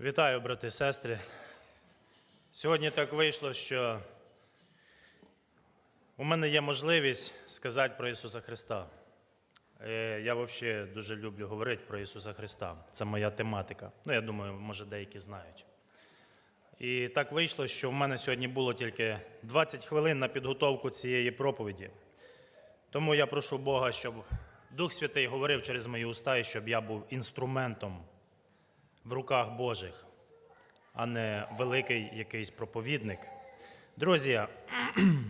Вітаю, брати і сестри. Сьогодні так вийшло, що у мене є можливість сказати про Ісуса Христа. Е, Я взагалі дуже люблю говорити про Ісуса Христа. Це моя тематика. Ну, я думаю, може, деякі знають. І так вийшло, що в мене сьогодні було тільки 20 хвилин на підготовку цієї проповіді. Тому я прошу Бога, щоб Дух Святий говорив через мої уста, щоб я був інструментом в руках Божих, а не великий якийсь проповідник. Друзі,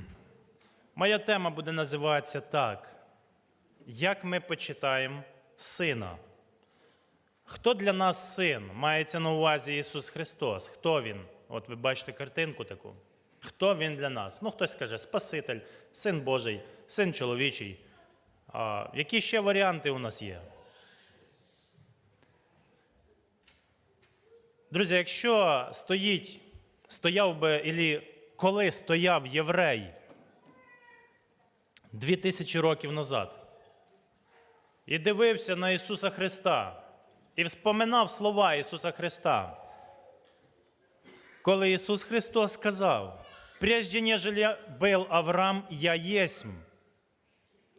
моя тема буде називатися так: Як ми почитаємо сина? Хто для нас син? Мається на увазі Ісус Христос. Хто Він? От ви бачите картинку таку. Хто Він для нас? Ну, хтось скаже Спаситель, син Божий, син чоловічий. А, які ще варіанти у нас є? Друзі, якщо стоїть, стояв би, ілі коли стояв єврей дві тисячі років назад і дивився на Ісуса Христа, і вспоминав слова Ісуса Христа, коли Ісус Христос сказав, прежде нежели був Авраам, я єсмь.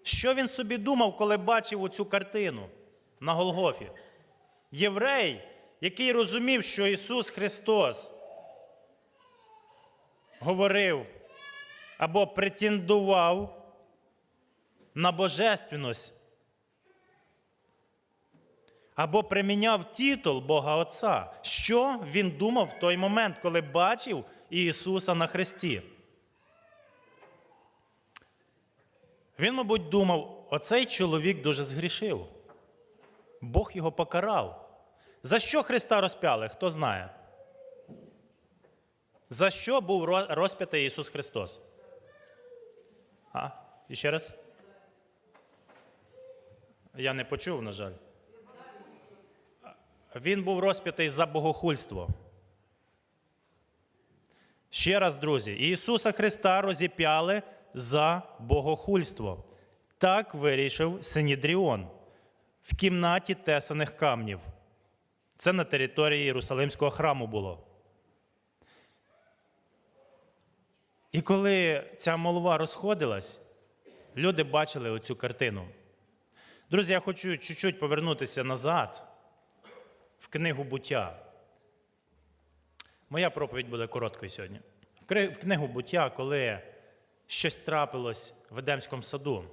Що він собі думав, коли бачив оцю картину на Голгофі? Єврей, який розумів, що Ісус Христос говорив або претендував на божественність, або приміняв титул Бога Отця. Що він думав в той момент, коли бачив Ісуса на Христі? Він, мабуть, думав, оцей чоловік дуже згрішив. Бог його покарав. За що Христа розп'яли? Хто знає? За що був розп'ятий Ісус Христос? А? І ще раз? Я не почув, на жаль. Він був розп'ятий за богохульство. Ще раз, друзі, Ісуса Христа розіп'яли за богохульство. Так вирішив Синідріон в кімнаті тесаних камнів. Це на території Єрусалимського храму було. І коли ця молва розходилась, люди бачили оцю картину. Друзі, я хочу чуть-чуть повернутися назад в книгу буття. Моя проповідь буде короткою сьогодні. В книгу буття, коли щось трапилось в Едемському саду,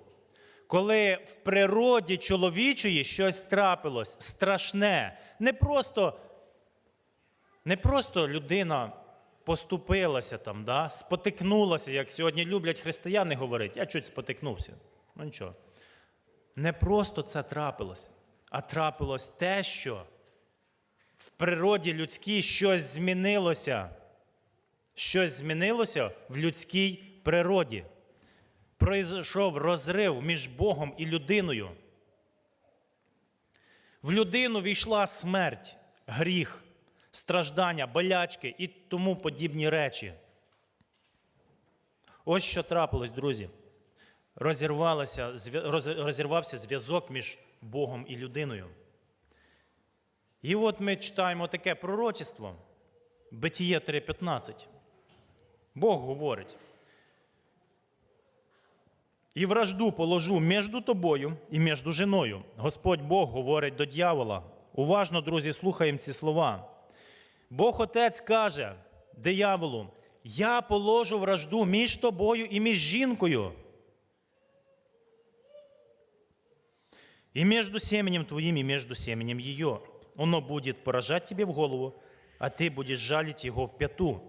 коли в природі чоловічої щось трапилось страшне, не просто, не просто людина поступилася там, да, спотикнулася, як сьогодні люблять християни говорити, я чуть спотикнувся. Ну нічого. Не просто це трапилось, а трапилось те, що в природі людській щось змінилося. Щось змінилося в людській природі. Пройшов розрив між Богом і людиною. В людину війшла смерть, гріх, страждання, болячки і тому подібні речі. Ось що трапилось, друзі. Розірвалося, розірвався зв'язок між Богом і людиною. І от ми читаємо таке пророчество, Битіє 3.15. Бог говорить. І вражду положу між тобою і між жіною. Господь Бог говорить до дьявола. Уважно, друзі, слухаємо ці слова. Бог Отець каже дияволу: Я положу вражду між тобою і між жінкою. И между семенем твоим и между семенем ее. Оно будет поражать тебе в голову, а ты будешь жалить его в пяту.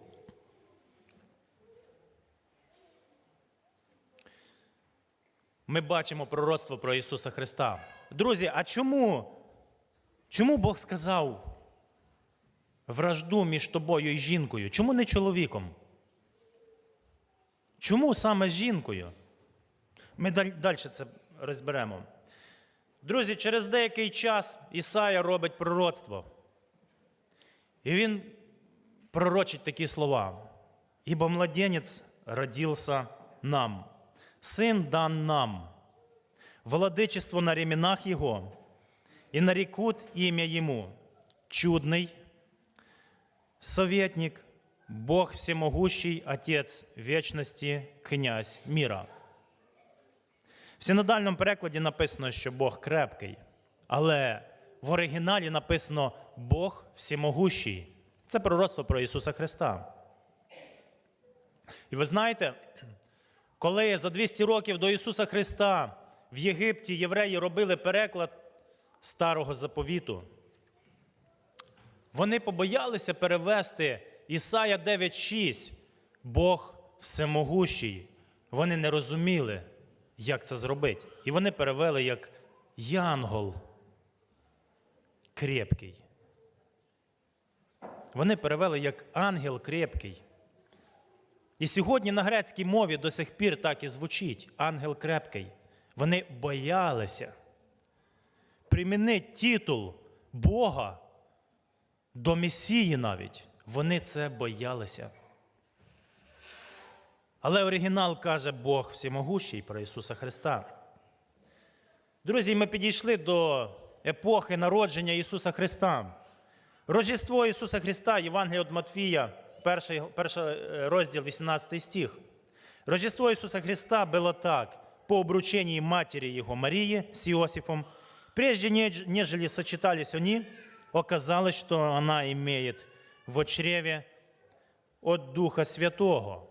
Ми бачимо пророцтво про Ісуса Христа. Друзі, а чому? Чому Бог сказав вражду між тобою і жінкою? Чому не чоловіком? Чому саме жінкою? Ми далі це розберемо. Друзі, через деякий час Ісая робить пророцтво. І він пророчить такі слова. Ібо младенець родився нам, син дан нам. владычество на ременах его, и нарекут имя ему чудный, советник, Бог всемогущий, Отец вечности, князь мира. В синодальному перекладі написано, що Бог крепкий, але в оригіналі написано Бог всемогущий. Це пророцтво про Ісуса Христа. І ви знаєте, коли за 200 років до Ісуса Христа в Єгипті євреї робили переклад старого заповіту, вони побоялися перевести Ісая 9:6, Бог всемогущий. Вони не розуміли, як це зробити. І вони перевели як Янгол крепкий. Вони перевели як ангел крепкий. І сьогодні на грецькій мові до сих пір так і звучить ангел крепкий. Вони боялися примінити титул Бога до Месії навіть. Вони це боялися. Але оригінал каже Бог всемогущий про Ісуса Христа. Друзі, ми підійшли до епохи народження Ісуса Христа. Рождество Ісуса Христа, Євангелія від Матфія, перший, перший е, розділ, 18 стих. Рождество Ісуса Христа было так, по обручении матери Его Марии с Иосифом, прежде нежели сочетались они, оказалось, что она имеет в чреве от Духа Святого.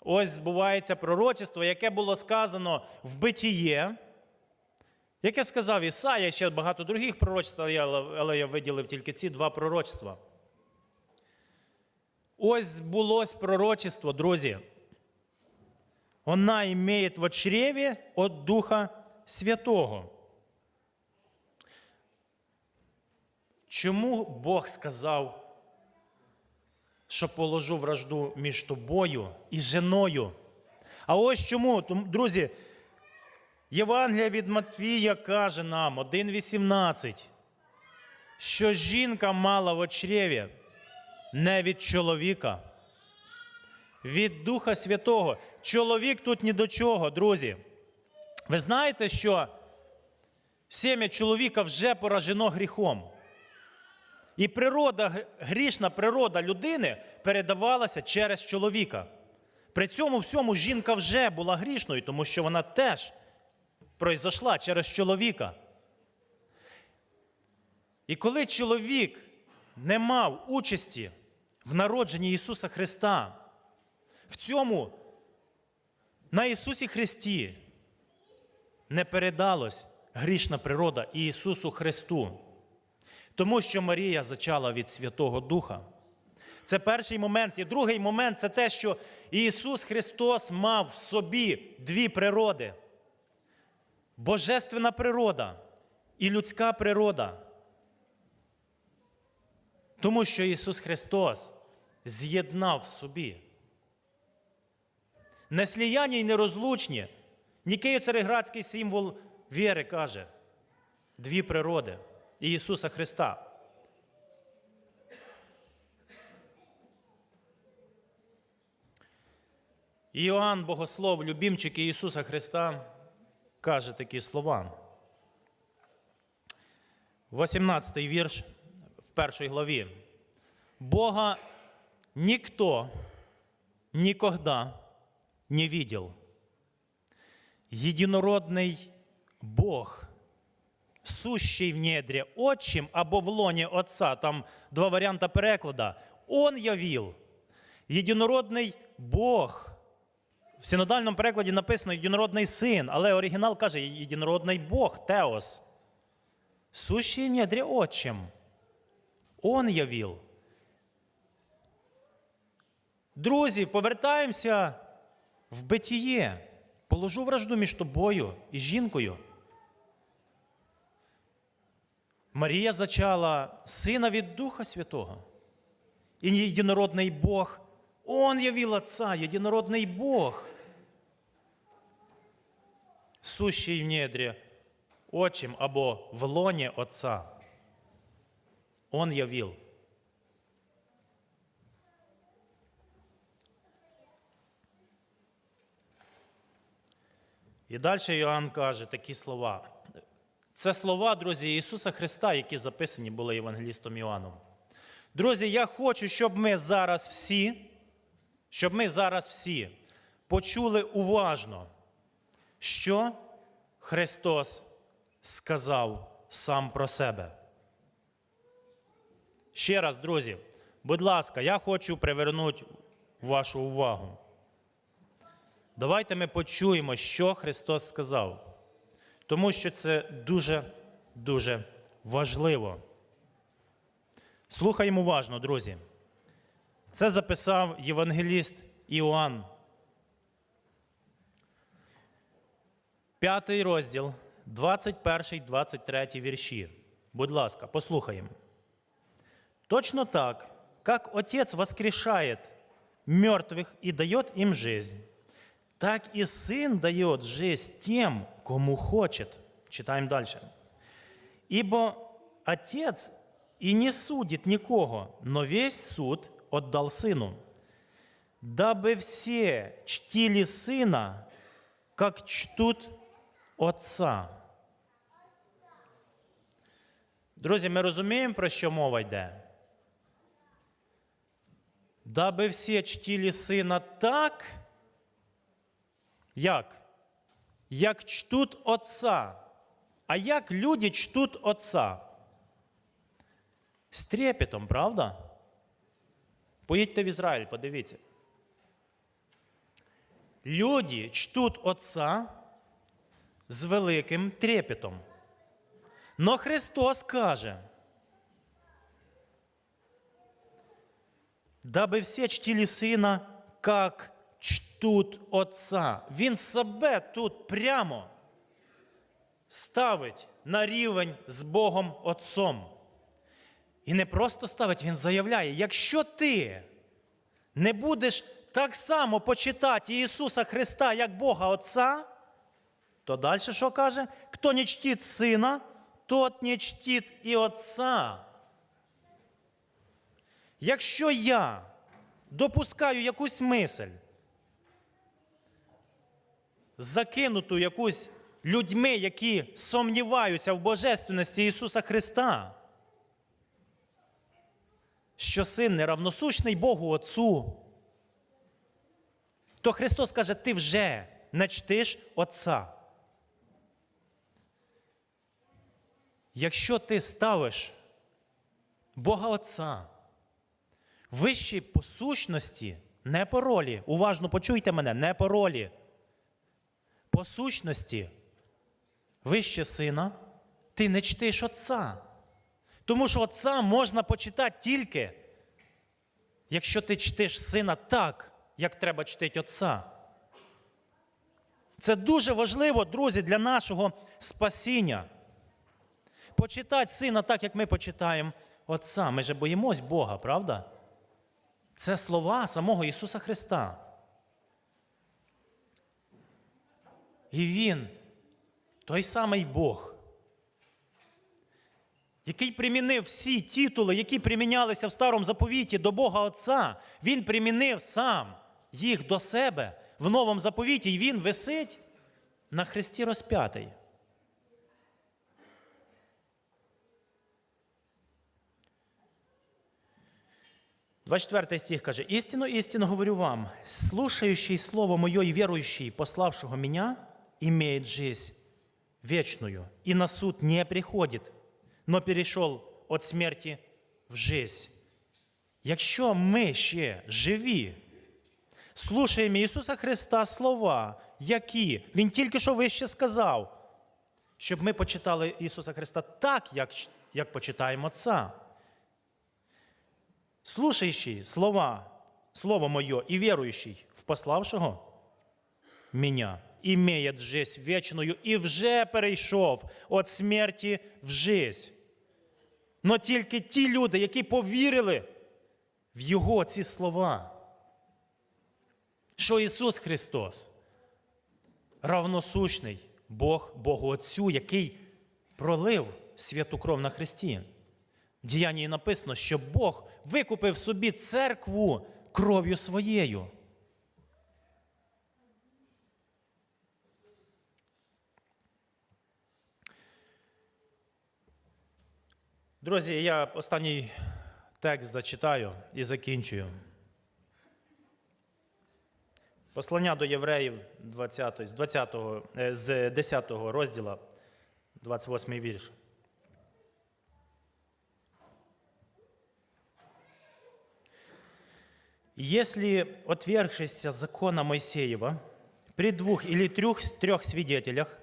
Ось збувається пророчество, яке було сказано в битіє, яке сказав Ісая, ще багато других пророчеств, але я- виділив тільки ці два пророчества. Ось збулось пророчество, друзі. Вона имеет в чреве от Духа Святого. Чому Бог сказав, що положу вражду між тобою і женою? А ось чому, друзі, Євангелія від Матвія каже нам 1,18, що жінка мала в чреві не від чоловіка, від Духа Святого. Чоловік тут ні до чого, друзі. Ви знаєте, що сім'я чоловіка вже поражено гріхом. І природа, грішна природа людини передавалася через чоловіка. При цьому всьому жінка вже була грішною, тому що вона теж пройшла через чоловіка. І коли чоловік не мав участі в народженні Ісуса Христа, в цьому на Ісусі Христі не передалось грішна природа Ісусу Христу, тому що Марія зачала від Святого Духа. Це перший момент. І другий момент це те, що Ісус Христос мав в собі дві природи: божественна природа і людська природа. Тому що Ісус Христос з'єднав в собі. Несліяння й нерозлучні. Нікею цареградський символ віри каже: дві природи і Ісуса Христа. Іоанн Богослов, любімчик Ісуса Христа, каже такі слова. 18 вірш першій главі. Бога никто никогда не видел. Единородный Бог, сущий в недре отчим або в лоне Отца, там два варіанти перекладу, Он явил. Єдинородний Бог. В синодальному перекладі написано єдинородний син, але оригінал каже єдинородний Бог, Теос. Сущий в недре отчим. Он явил. Друзі, повертаємося в битіє. Положу вражду між тобою і жінкою. Марія зачала сина від Духа Святого. І єдинородний Бог, Он явил Отца, єдинородний Бог, сущий в недрі отчим або в лоні Отца. Он явил. І далі Іоанн каже такі слова. Це слова, друзі, Ісуса Христа, які записані були Євангелістом Іоанном. Друзі, я хочу, щоб ми зараз всі, щоб ми зараз всі почули уважно, що Христос сказав сам про себе. Ще раз, друзі, будь ласка, я хочу привернути вашу увагу. Давайте ми почуємо, що Христос сказав, тому що це дуже, дуже важливо. Слухаємо уважно, друзі. Це записав євангеліст Іоанн. П'ятий розділ, 21, 23 вірші. Будь ласка, послухаємо. Точно так, как Отец воскрешает мертвых и дает им жизнь, так и Сын дает жизнь тем, кому хочет. Читаем дальше. Ибо Отец и не судит никого, но весь суд отдал Сыну, дабы все чтили Сына, как чтут Отца. Друзі, ми розуміємо, про що мова йде? Даби всі чтили сина так, як? Як чтуть Отца. А як люди чтуть Отца? З трепетом, правда? Поїдьте в Ізраїль, подивіться. Люди чтуть Отца з великим трепетом. Но Христос каже, даби всі чтили сина, як чтуть Отца. Він себе тут прямо ставить на рівень з Богом Отцом. І не просто ставить, він заявляє: якщо ти не будеш так само почитати Ісуса Христа як Бога Отця, то далі що каже? Хто не чтить сина, тот не чтить і Отця. Якщо я допускаю якусь мисль, закинуту якусь людьми, які сумніваються в божественності Ісуса Христа, що син неравносущний Богу Отцу, то Христос каже, ти вже не чтиш Отця. Якщо ти ставиш Бога Отця вищій по сущності, не по ролі, уважно почуйте мене, не по ролі, по сущності, вище сина, ти не чтиш Отця. Тому що Отця можна почитати тільки, якщо ти чтиш сина так, як треба чтити Отця. Це дуже важливо, друзі, для нашого спасіння. Почитати сина так, як ми почитаємо Отця. Ми же боїмось Бога, правда? Це слова самого Ісуса Христа. І Він, той самий Бог, який примінив всі титули, які примінялися в старому заповіті до Бога Отця, Він примінив сам їх до себе в новому заповіті, і Він висить на хресті розп'ятий. Двадцать четвертый стих каже, «Истину, истину говорю вам, слушающий Слово Мое и верующий, пославшего Меня, имеет жизнь вечную, и на суд не приходит, но перейшов від смерті в жизнь. Якщо ми ще живі, слушаємо Ісуса Христа слова, які Він тільки що вище сказав, щоб ми почитали Ісуса Христа так, як, як почитаємо Отця. Слушающий слова, Слово Мое и верующий в пославшего меня, имеет жизнь вечную і вже перейшов від смерті в жизнь. Но тільки ті люди, які повірили в Його ці слова, що Ісус Христос равносущний Бог Богу Отцю, який пролив святу кров на Христі. В діянні написано, що Бог викупив собі церкву кров'ю своєю. Друзі, я останній текст зачитаю і закінчую. Послання до євреїв 20, з 20, е, з 10 розділа, 28 вірш. Если, отвергшийся закона Моисеева, при двух или трех, трех свидетелях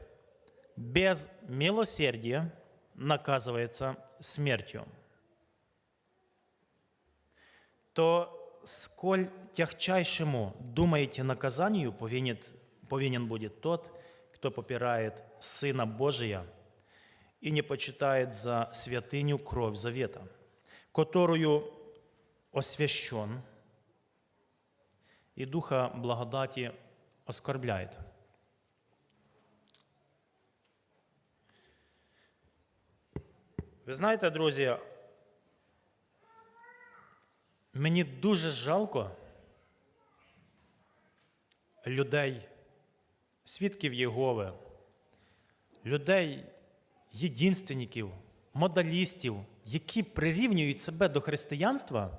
без милосердия наказывается смертью, то сколь тягчайшему, думаете, наказанию повинен, повинен будет тот, кто попирает Сына Божия и не почитает за святыню кровь завета, которую освящен и Духа благодати оскорбляет. Ви знаєте, друзі, мені дуже жалко людей, свідків Єгови, людей, єдинственників, модалістів, які прирівнюють себе до християнства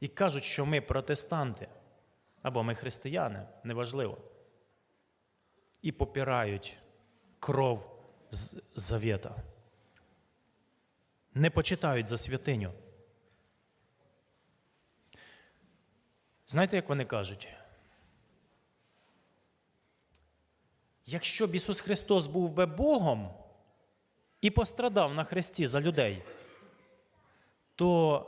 і кажуть, що ми протестанти або ми християни, неважливо. І попирають кров з завета. Не почитають за святиню. Знаєте, як вони кажуть? Якщо б Ісус Христос був би Богом і пострадав на хресті за людей, то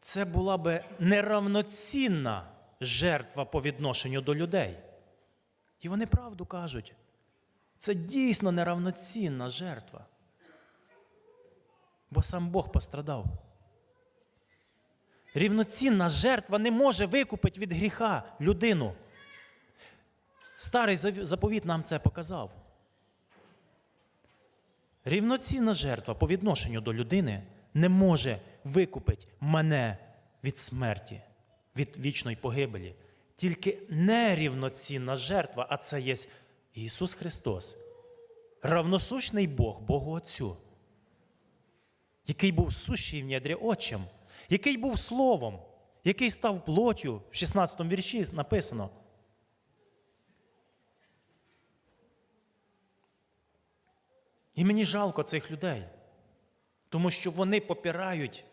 це була би неравноцінна жертва по відношенню до людей. І вони правду кажуть. Це дійсно неравноцінна жертва. Бо сам Бог пострадав. Рівноцінна жертва не може викупити від гріха людину. Старий заповіт нам це показав. Рівноцінна жертва по відношенню до людини не може викупити мене від смерті, від вічної погибелі. Тільки нерівноцінна жертва, а це є Ісус Христос, равносущний Бог, Богу Отцю, який був сущий в недрі Отчим, який був Словом, який став плоттю, в 16 вірші написано. І мені жалко цих людей, тому що вони попирають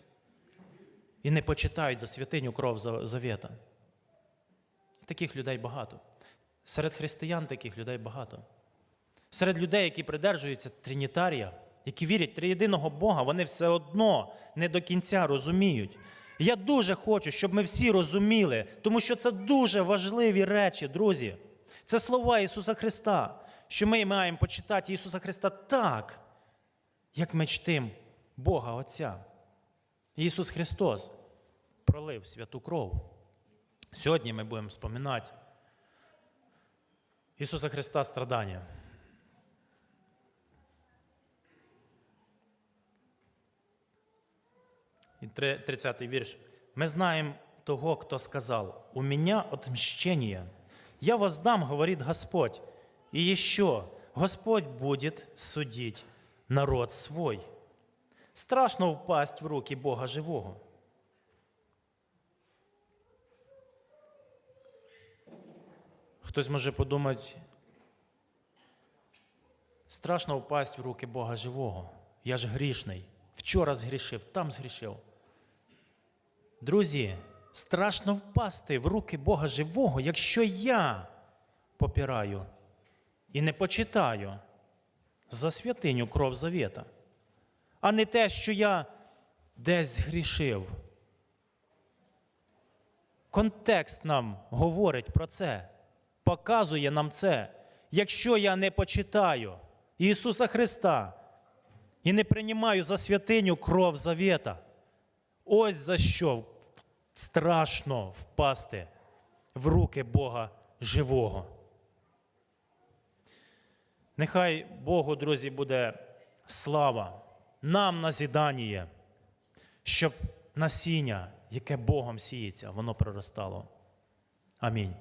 і не почитають за святиню кров За- завета. Таких людей багато. Серед християн таких людей багато. Серед людей, які придержуються тринітарія, які вірять в триєдиного Бога, вони все одно не до кінця розуміють. Я дуже хочу, щоб ми всі розуміли, тому що це дуже важливі речі, друзі. Це слова Ісуса Христа, що ми маємо почитати Ісуса Христа так, як ми чтим Бога Отця. Ісус Христос пролив святу кров. Сьогодні ми будемо споминати Ісуса Христа страдання. І три- 30-й вірш. Ми знаємо того, хто сказав, у меня отмщение. Я воздам, говорит Господь. И еще, Господь будет судить народ свой. Страшно впасть в руки Бога живого. Хтось може подумати, страшно впасть в руки Бога живого. Я ж грішний. Вчора згрішив, там згрішив. Друзі, страшно впасти в руки Бога живого, якщо я попираю і не почитаю за святиню кров завета, а не те, що я десь згрішив. Контекст нам говорить про це, показує нам це. Якщо я не почитаю Ісуса Христа і не приймаю за святиню кров завета, ось за що страшно впасти в руки Бога живого. Нехай Богу, друзі, буде слава нам назідання, щоб насіння, яке Богом сіється, воно проростало. Амінь.